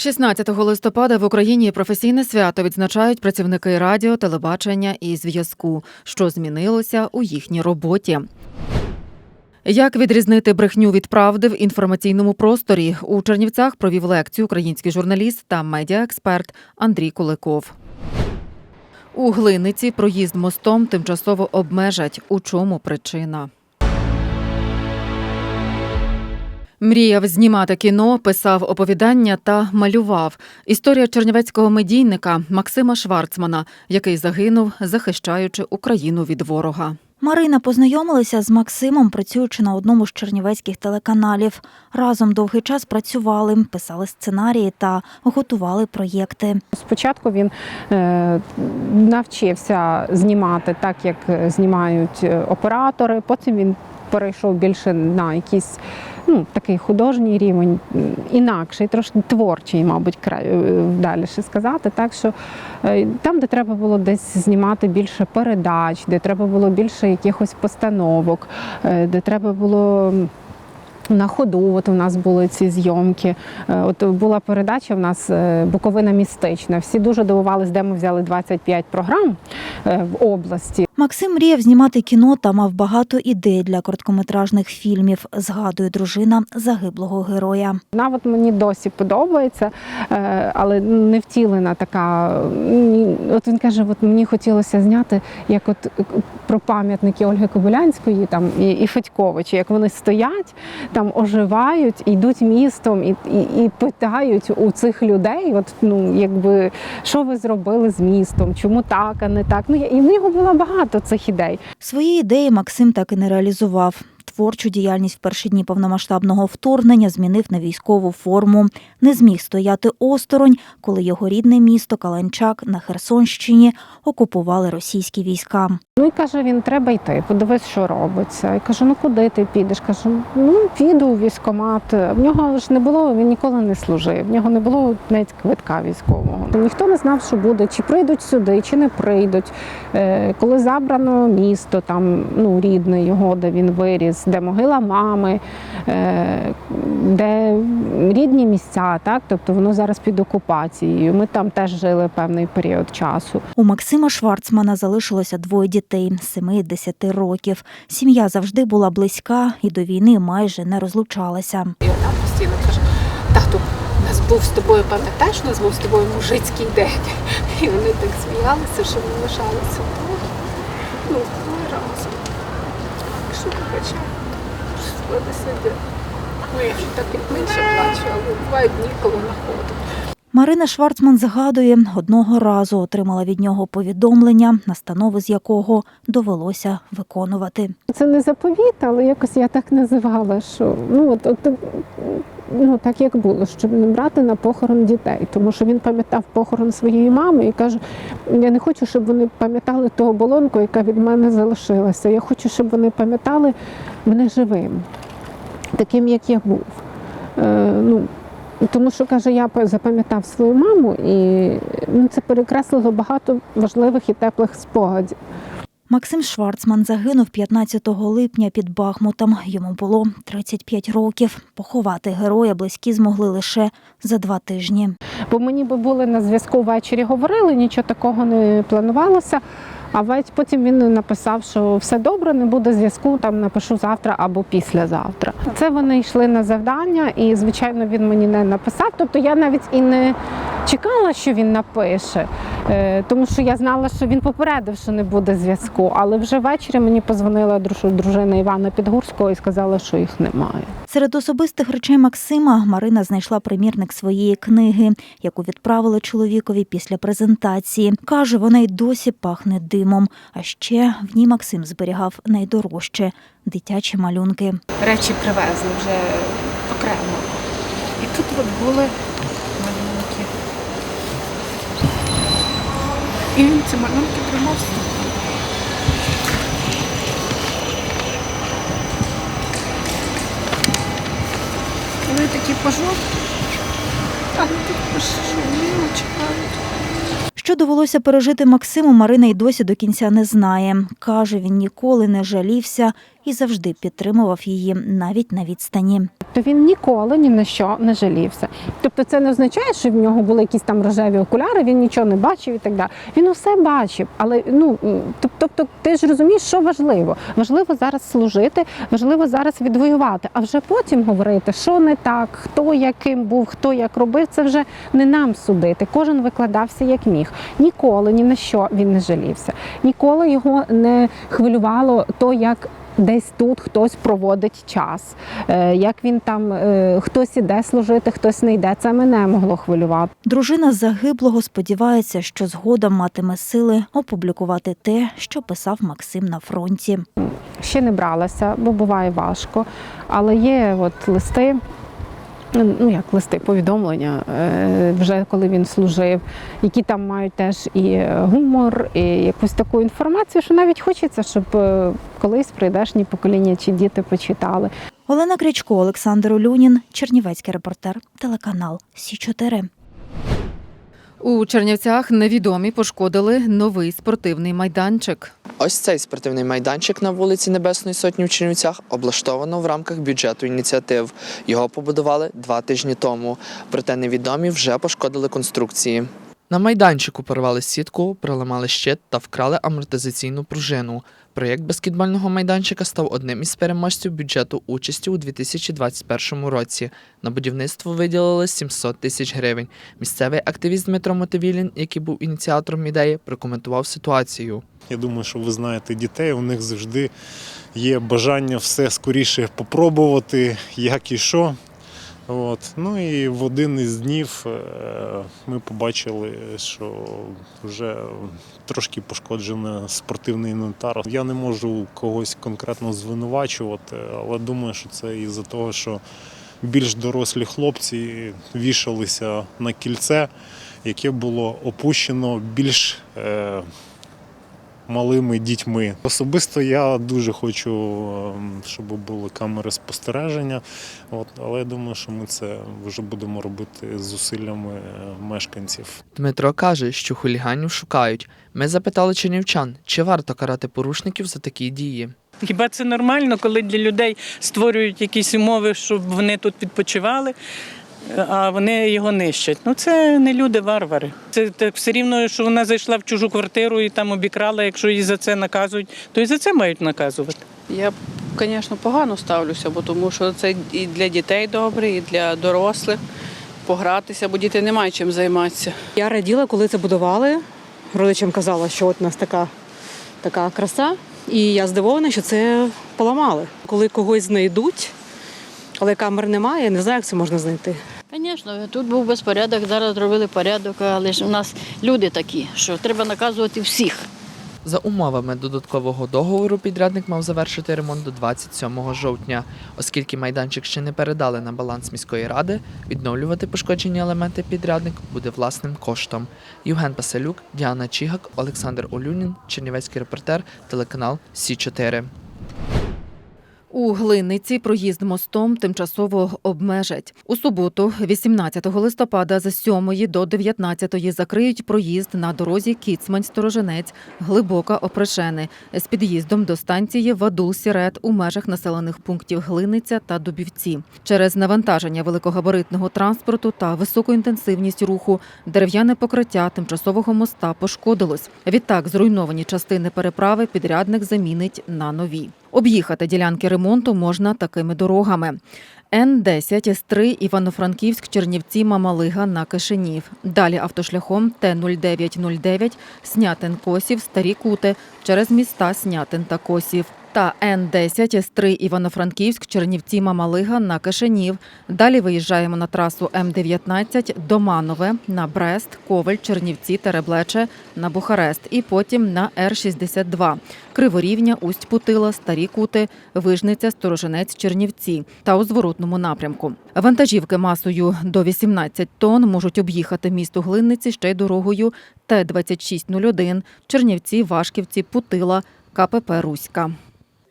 16 листопада в Україні професійне свято відзначають працівники радіо, телебачення і зв'язку, що змінилося у їхній роботі. Як відрізнити брехню від правди в інформаційному просторі у Чернівцях провів лекцію український журналіст та медіаексперт Андрій Куликов. У Глиниці проїзд мостом тимчасово обмежать. У чому причина? Мріяв знімати кіно, писав оповідання та малював. Історія чернівецького медійника Максима Шварцмана, який загинув, захищаючи Україну від ворога. Марина познайомилася з Максимом, працюючи на одному з чернівецьких телеканалів. Разом довгий час працювали, писали сценарії та готували проєкти. Спочатку він е, навчився знімати так, як знімають е, оператори. Потім він перейшов більше на якийсь ну, такий художній рівень, інакший, трошки творчий, мабуть, е, далі ще сказати. Так що е, там, де треба було десь знімати більше передач, де треба було більше якихось постановок, е, де треба було. На ходу, от у нас були ці зйомки. Е, От була передача в нас е, Буковина містична. Всі дуже дивувались, де ми взяли 25 програм е, в області. Максим мріяв знімати кіно та мав багато ідей для короткометражних фільмів, згадує дружина загиблого героя. Вона мені досі подобається, але не втілена така. От він каже: от мені хотілося зняти як от про пам'ятники Ольги Кобилянської там і Федьковича, як вони стоять, там оживають, йдуть містом і, і, і питають у цих людей, от ну якби що ви зробили з містом, чому так, а не так. Ну і в нього було багато цих ідей. Свої ідеї Максим так і не реалізував. Творчу діяльність в перші дні повномасштабного вторгнення змінив на військову форму. Не зміг стояти осторонь, коли його рідне місто Каланчак на Херсонщині окупували російські війська. Ну і каже, він треба йти, подивись, що робиться. І кажу, ну куди ти підеш? Кажу, ну піду у військкомат. В нього ж не було, він ніколи не служив. В нього не було навіть квитка військового. Ніхто не знав, що буде, чи прийдуть сюди, чи не прийдуть. Е, Коли забрано місто, там ну рідне його, де він виріс, де могила мами, е, де рідні місця, так тобто воно зараз під окупацією. Ми там теж жили певний період часу. У Максима Шварцмана залишилося двоє дітей 7 і 10 років. Сім'я завжди була близька і до війни майже не розлучалася. І вона постійно каже: тату, у нас був з тобою, пам'ятаєш, у нас був з тобою мужицький день. І вони так сміялися, що ми лишалися. Ну, ми разом. Що таке? Вони сидять. Ну, я вже так і менше плачу, але бувають дні, коли находить. Марина Шварцман згадує, одного разу отримала від нього повідомлення, настанови з якого довелося виконувати. Це не заповіт, але якось я так називала, що ну от, от ну так як було, щоб не брати на похорон дітей, тому що він пам'ятав похорон своєї мами і каже: я не хочу, щоб вони пам'ятали ту оболонку, яка від мене залишилася. Я хочу, щоб вони пам'ятали мене живим, таким, як я був. Е, ну, тому що каже, я запам'ятав свою маму, і ну, це перекреслило багато важливих і теплих спогадів. Максим Шварцман загинув 15 липня під Бахмутом. Йому було 35 років. Поховати героя близькі змогли лише за два тижні. Бо ми ніби були на зв'язку ввечері, говорили, нічого такого не планувалося. А потім він написав, що все добре, не буде зв'язку, там напишу завтра або післязавтра. Це вони йшли на завдання, і звичайно він мені не написав. Тобто я навіть і не чекала, що він напише, е, тому що я знала, що він попередив, що не буде зв'язку. Але вже ввечері мені позвонила друж- дружина Івана Підгурського і сказала, що їх немає. Серед особистих речей Максима Марина знайшла примірник своєї книги, яку відправили чоловікові після презентації. Каже, вона й досі пахне димом. А ще в ній Максим зберігав найдорожче дитячі малюнки. Речі привезли вже окремо. І тут от були малюнки. І він ці малюнки тримав. З собою. Вони такі пожовті, тут чекають. Що довелося пережити Максиму, Марина й досі до кінця не знає. Каже, він ніколи не жалівся і завжди підтримував її навіть на відстані. То він ніколи ні на що не жалівся. Тобто це не означає, що в нього були якісь там рожеві окуляри, він нічого не бачив і так далі. Він усе бачив. Але ну тобто, ти ж розумієш, що важливо. Важливо зараз служити, важливо зараз відвоювати, а вже потім говорити, що не так, хто яким був, хто як робив. Це вже не нам судити. Кожен викладався як міг. Ніколи ні на що він не жалівся. Ніколи його не хвилювало то, як. Десь тут хтось проводить час, Е, як він там е, хтось іде служити, хтось не йде. Це мене могло хвилювати. Дружина загиблого сподівається, що згодом матиме сили опублікувати те, що писав Максим на фронті. Ще не бралася, бо буває важко. Але є от листи, ну як листи, повідомлення, е, вже коли він служив, які там мають теж і гумор, і якусь таку інформацію, що навіть хочеться, щоб е, колись прийдешні покоління чи діти почитали. Олена Кричко, Олександр Олюнін, Чернівецький репортер, телеканал Сі 4 У Чернівцях невідомі пошкодили новий спортивний майданчик. Ось цей спортивний майданчик на вулиці Небесної Сотні в Чернівцях облаштовано в рамках бюджету ініціатив. Його побудували два тижні тому, проте невідомі вже пошкодили конструкції. На майданчику порвали сітку, проламали щит та вкрали амортизаційну пружину. Проєкт баскетбольного майданчика став одним із переможців бюджету участі у 2021 році. На будівництво виділили 700 тисяч гривень. Місцевий активіст Дмитро Мотовілін, який був ініціатором ідеї, прокоментував ситуацію. Я думаю, що ви знаєте дітей, у них завжди є бажання все скоріше попробувати, як і що. От. Ну і в один із днів е, ми побачили, що вже трошки пошкоджений спортивний інвентар. Я не можу когось конкретно звинувачувати, але думаю, що це із-за того, що більш дорослі хлопці вішалися на кільце, яке було опущено більш е, малими дітьми. Особисто я дуже хочу, ем, щоб були камери спостереження, от, але я думаю, що ми це вже будемо робити з зусиллями е, мешканців. Дмитро каже, що хуліганів шукають. Ми запитали чернівчан, чи варто карати порушників за такі дії. Хіба це нормально, коли для людей створюють якісь умови, щоб вони тут відпочивали, а вони його нищать? Ну це не люди варвари. Це так все рівно, що вона зайшла в чужу квартиру і там обікрала. Якщо її за це наказують, то і за це мають наказувати. Я, звісно, погано ставлюся, бо тому що це і для дітей добре, і для дорослих погратися, бо діти не мають чим займатися. Я раділа, коли це будували. Родичам казала, що от у нас така, така краса. І я здивована, що це поламали. Коли когось знайдуть, але камер немає, я не знаю, як це можна знайти. Звісно, тут був безпорядок, зараз зробили порядок, але ж у нас люди такі, що треба наказувати всіх. За умовами додаткового договору підрядник мав завершити ремонт до 27 жовтня. Оскільки майданчик ще не передали на баланс міської ради, відновлювати пошкоджені елементи підрядник буде власним коштом. Євген Паселюк, Діана Чігак, Олександр Олюнін, Чернівецький репортер, телеканал Сі 4 У Глиниці проїзд мостом тимчасово обмежать. У суботу, 18 листопада, з 7 до 19 закриють проїзд на дорозі Кіцмань-Сторожинець, Глибока Опрешени з під'їздом до станції Вадул-Сірет у межах населених пунктів Глиниця та Дубівці. Через навантаження великогабаритного транспорту та високу інтенсивність руху дерев'яне покриття тимчасового моста пошкодилось. Відтак, зруйновані частини переправи підрядник замінить на нові. Об'їхати ділянки ремонту можна такими дорогами. Н-10 С3 Івано-Франківськ, Чернівці, Мамалига на Кишинів. Далі автошляхом Т-0909 Снятин Косів, Старі Кути через міста Снятин та Косів. Та Н-10 С3 Івано-Франківськ, Чернівці, Мамалига на Кишинів. Далі виїжджаємо на трасу М-19 Доманове на Брест, Ковель, Чернівці, Тереблече на Бухарест і потім на Р-62 Криворівня, Усть-Путила, Старі Кути, Вижниця, Сторожинець, Чернівці та у зворотному напрямку. Вантажівки масою до 18 тонн можуть об'їхати місто Глинниці ще й дорогою Т-2601, Чернівці, Вашківці, Путила, КПП Руська.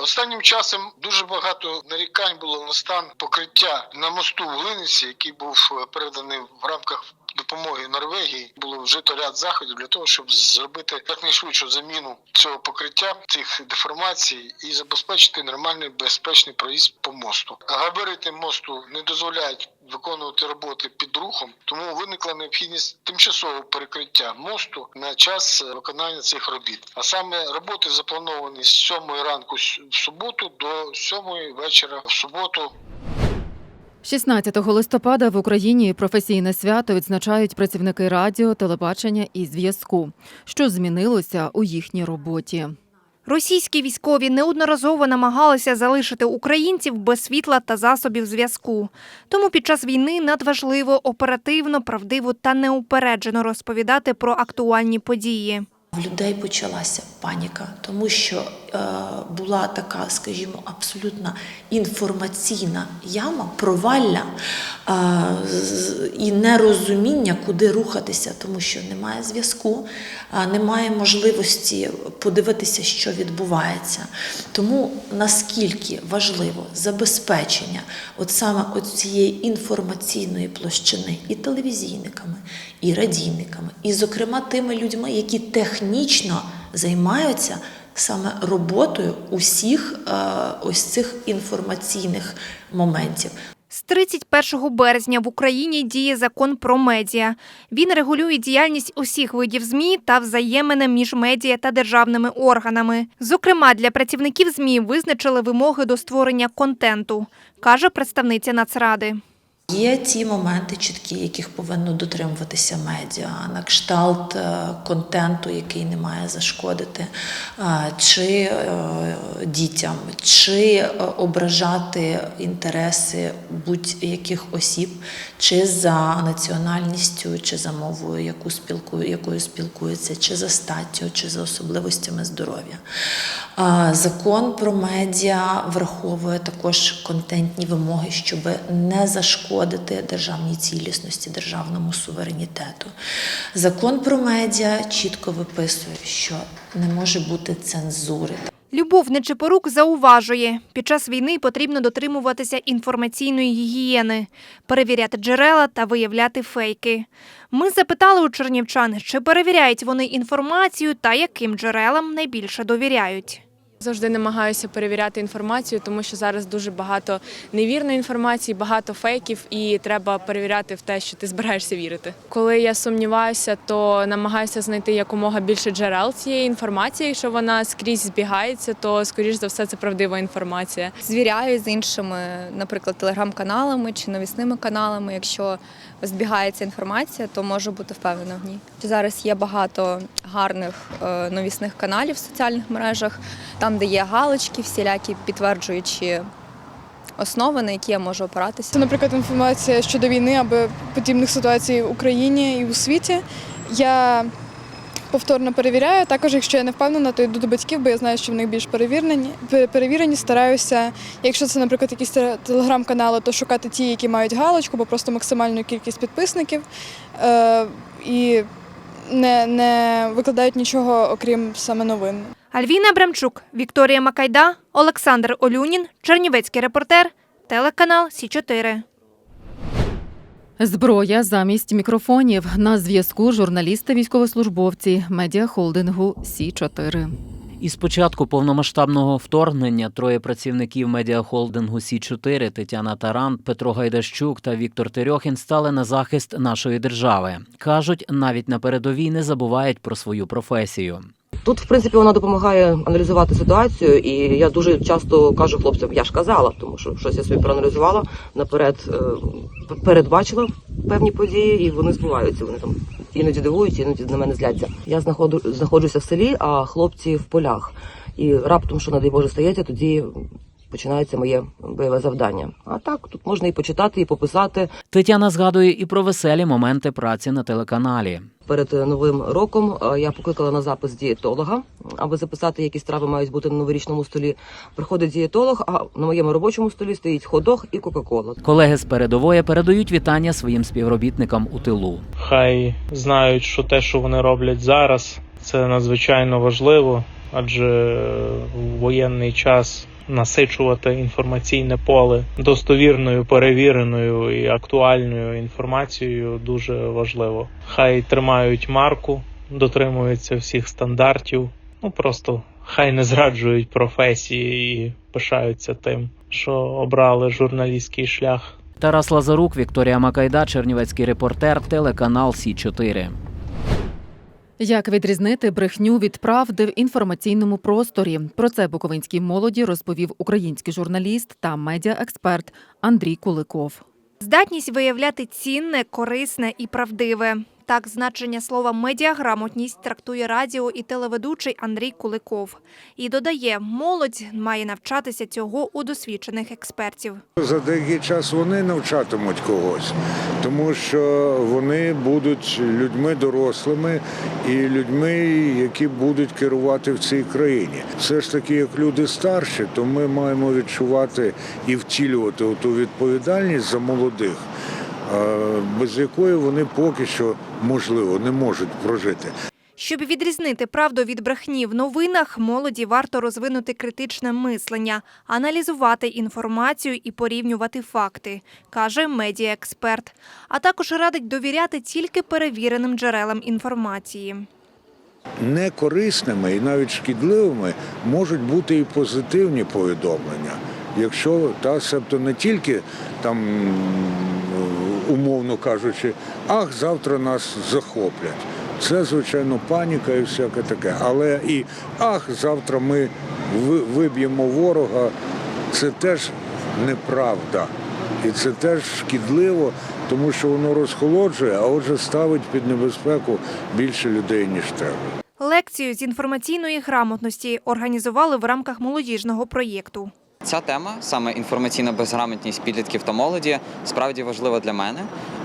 Останнім часом дуже багато нарікань було на стан покриття на мосту в Глиниці, який був е, переданий в рамках допомоги Норвегії було вжито ряд заходів для того, щоб зробити якнайшвидшу заміну цього покриття, цих деформацій і забезпечити нормальний безпечний проїзд по мосту. Габарити мосту не дозволяють виконувати роботи під рухом, тому виникла необхідність тимчасового перекриття мосту на час е, виконання цих робіт. А саме роботи заплановані з 7 ранку в суботу до 7 вечора в суботу 16 листопада в Україні професійне свято відзначають працівники радіо, телебачення і зв'язку. Що змінилося у їхній роботі? Російські військові неодноразово намагалися залишити українців без світла та засобів зв'язку. Тому під час війни надважливо оперативно, правдиво та неупереджено розповідати про актуальні події. В людей почалася паніка, тому що була така, скажімо, абсолютно інформаційна яма, провалля е, і нерозуміння, куди рухатися, тому що немає зв'язку, е, немає можливості подивитися, що відбувається. Тому наскільки важливо забезпечення от саме цієї інформаційної площини і телевізійниками, і радійниками, і, зокрема, тими людьми, які технічно займаються саме роботою усіх е, ось цих інформаційних моментів. З 31 березня в Україні діє закон про медіа. Він регулює діяльність усіх видів ЗМІ та взаємини між медіа та державними органами. Зокрема, для працівників ЗМІ визначили вимоги до створення контенту, каже представниця Нацради. Є ті моменти чіткі, яких повинно дотримуватися медіа, на кшталт е, контенту, який не має зашкодити, е, чи е, дітям, чи ображати інтереси будь-яких осіб, чи за національністю, чи за мовою, яку спілкує, якою спілкуються, чи за статтю, чи за особливостями здоров'я. Закон про медіа враховує також контентні вимоги, щоб не зашкодити державній цілісності, державному суверенітету. Закон про медіа чітко виписує, що не може бути цензури. Любов Нечипорук зауважує, під час війни потрібно дотримуватися інформаційної гігієни, перевіряти джерела та виявляти фейки. Ми запитали у чернівчан, чи перевіряють вони інформацію та яким джерелам найбільше довіряють. Завжди намагаюся перевіряти інформацію, тому що зараз дуже багато невірної інформації, багато фейків, і треба перевіряти в те, що ти збираєшся вірити. Коли я сумніваюся, то намагаюся знайти якомога більше джерел цієї інформації. Якщо вона скрізь збігається, то скоріш за все це правдива інформація. звіряю з іншими, наприклад, телеграм-каналами чи новісними каналами. Якщо збігається інформація, то можу бути впевнена в ній. Зараз є багато гарних е, новісних каналів в соціальних мережах, там, де є галочки, всілякі підтверджуючі основи, на які я можу опиратися. Це, наприклад, інформація щодо війни або подібних ситуацій в Україні і у світі. Я повторно перевіряю. Також, якщо я не впевнена, то йду до батьків, бо я знаю, що в них більш перевірені. пе- перевірені. Стараюся, якщо це, наприклад, якісь телеграм-канали, то шукати ті, які мають галочку, бо просто максимальну кількість підписників. Е, і не, не викладають нічого, окрім саме новин. Альвіна Абрамчук, Вікторія Макайда, Олександр Олюнін, Чернівецький репортер, телеканал Сі 4 Зброя замість мікрофонів на зв'язку журналісти військовослужбовці медіахолдингу Сі 4 Із початку повномасштабного вторгнення троє працівників медіахолдингу Сі 4 Тетяна Таран, Петро Гайдащук та Віктор Терьохін стали на захист нашої держави. кажуть, навіть на передовій не забувають про свою професію. Тут, в принципі, вона допомагає аналізувати ситуацію, і я дуже часто кажу хлопцям, я ж казала, тому що щось я собі проаналізувала наперед, е, передбачила певні події, і вони збуваються. Вони там іноді дивуються, іноді на мене зляться. Я знаходжу, знаходжуся в селі, а хлопці в полях. І раптом, що, не дай Боже, стається, тоді починається моє бойове завдання. А так, тут можна і почитати, і пописати. Тетяна згадує і про веселі моменти праці на телеканалі. Перед е, новим роком е, я покликала на запис дієтолога, аби записати, які страви мають бути на новорічному столі. Приходить дієтолог, а на моєму робочому столі стоїть ходох і кока-кола. Колеги з передової передають вітання своїм співробітникам у тилу. Хай знають, що те, що вони роблять зараз, це надзвичайно важливо, адже в воєнний час насичувати інформаційне поле достовірною, перевіреною і актуальною інформацією дуже важливо. Хай тримають марку, дотримуються всіх стандартів. Ну просто хай не зраджують професії і пишаються тим, що обрали журналістський шлях. Тарас Лазарук, Вікторія Макайда, Чернівецький репортер, телеканал Сі 4 Як відрізнити брехню від правди в інформаційному просторі? Про це буковинській молоді розповів український журналіст та медіаексперт Андрій Куликов. Здатність виявляти цінне, корисне і правдиве. Так, значення слова медіаграмотність трактує радіо і телеведучий Андрій Куликов. І додає, молодь має навчатися цього у досвідчених експертів. За деякий час вони навчатимуть когось, тому що вони будуть людьми дорослими і людьми, які будуть керувати в цій країні. Все ж таки, як люди старші, то ми маємо відчувати і втілювати ту відповідальність за молодих, без якої вони поки що можливо не можуть прожити. Щоб відрізнити правду від брехні в новинах, молоді варто розвинути критичне мислення, аналізувати інформацію і порівнювати факти, каже медіаексперт. А також радить довіряти тільки перевіреним джерелам інформації. некорисними і навіть шкідливими можуть бути і позитивні повідомлення. Якщо та себто не тільки там, умовно кажучи, ах, завтра нас захоплять. Це, звичайно, паніка і всяке таке. Але і ах, завтра ми виб'ємо ворога. Це теж неправда. І це теж шкідливо, тому що воно розхолоджує, а отже ставить під небезпеку більше людей, ніж треба. Лекцію з інформаційної грамотності організували в рамках молодіжного проєкту. Ця тема, саме інформаційна безграмотність підлітків та молоді, справді важлива для мене.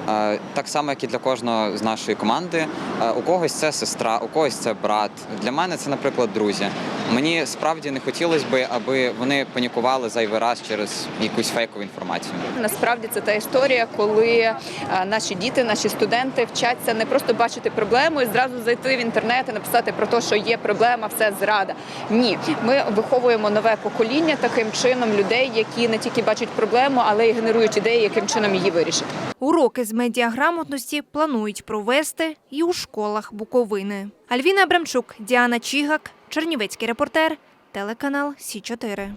Е, Так само, як і для кожного з нашої команди. Е, У когось це сестра, у когось це брат. Для мене це, наприклад, друзі. Мені справді не хотілося би, аби вони панікували зайвий раз через якусь фейкову інформацію. Насправді це та історія, коли е, наші діти, наші студенти вчаться не просто бачити проблему і зразу зайти в інтернет і написати про те, що є проблема, все зрада. Ні, ми виховуємо нове покоління таким чином людей, які не тільки бачать проблему, але й генерують ідеї, яким чином її вирішити. Уроки з медіаграмотності планують провести і у школах Буковини. Альвіна Абрамчук, Діана Чігак, Чернівецький репортер, телеканал Сі 4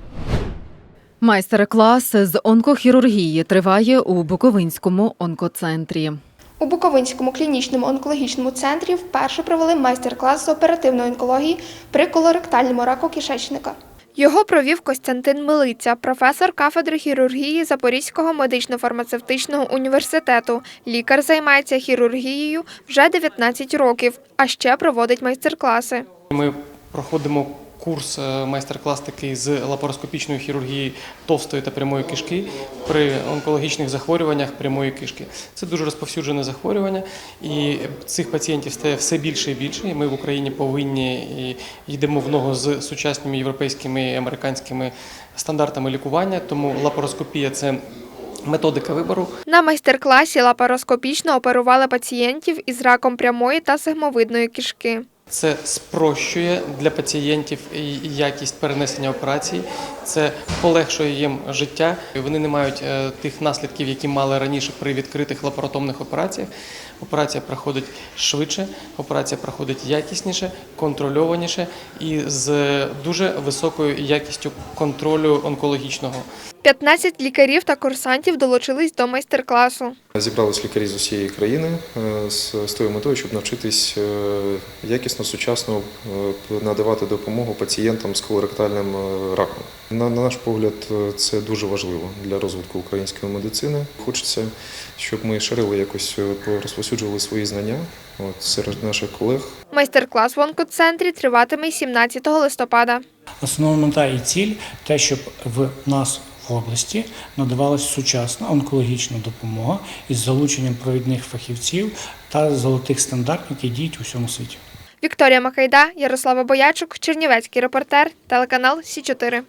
Майстер-клас з онкохірургії триває у Буковинському онкоцентрі. У Буковинському клінічному онкологічному центрі вперше провели майстер-клас з оперативної онкології при колоректальному раку кишечника. Його провів Костянтин Милиця, професор кафедри хірургії Запорізького медично-фармацевтичного університету. Лікар займається хірургією вже 19 років, а ще проводить майстер-класи. Ми проходимо курс е, майстер-клас такий з лапароскопічної хірургії товстої та прямої кишки при онкологічних захворюваннях прямої кишки. Це дуже розповсюджене захворювання, і цих пацієнтів стає все більше і більше. Ми в Україні повинні і йдемо в ногу з сучасними європейськими і американськими стандартами лікування. Тому лапароскопія це методика вибору. На майстер-класі лапароскопічно оперували пацієнтів із раком прямої та сегмовидної кишки. Це спрощує для пацієнтів якість перенесення операцій. Це полегшує їм життя. Вони не мають е, тих наслідків, які мали раніше при відкритих лапаротомних операціях. Операція проходить швидше, операція проходить якісніше, контрольованіше і з дуже високою якістю контролю онкологічного. 15 лікарів та курсантів долучились до майстер-класу. Зібрались лікарі з усієї країни е, з, тою метою, щоб навчитись е, якісно, сучасно е, надавати допомогу пацієнтам з колоректальним раком. На, на наш погляд, це дуже важливо для розвитку української медицини. Хочеться, щоб ми ширили якось розповсюджували свої знання от, серед наших колег. Майстер-клас в онкоцентрі триватиме й 17 листопада. Основна мета і ціль те, щоб в нас області надавалася сучасна онкологічна допомога із залученням провідних фахівців та золотих стандартів, які діють у всьому світі. Вікторія Макайда, Ярослава Боячук, Чернівецький репортер, телеканал Сі 4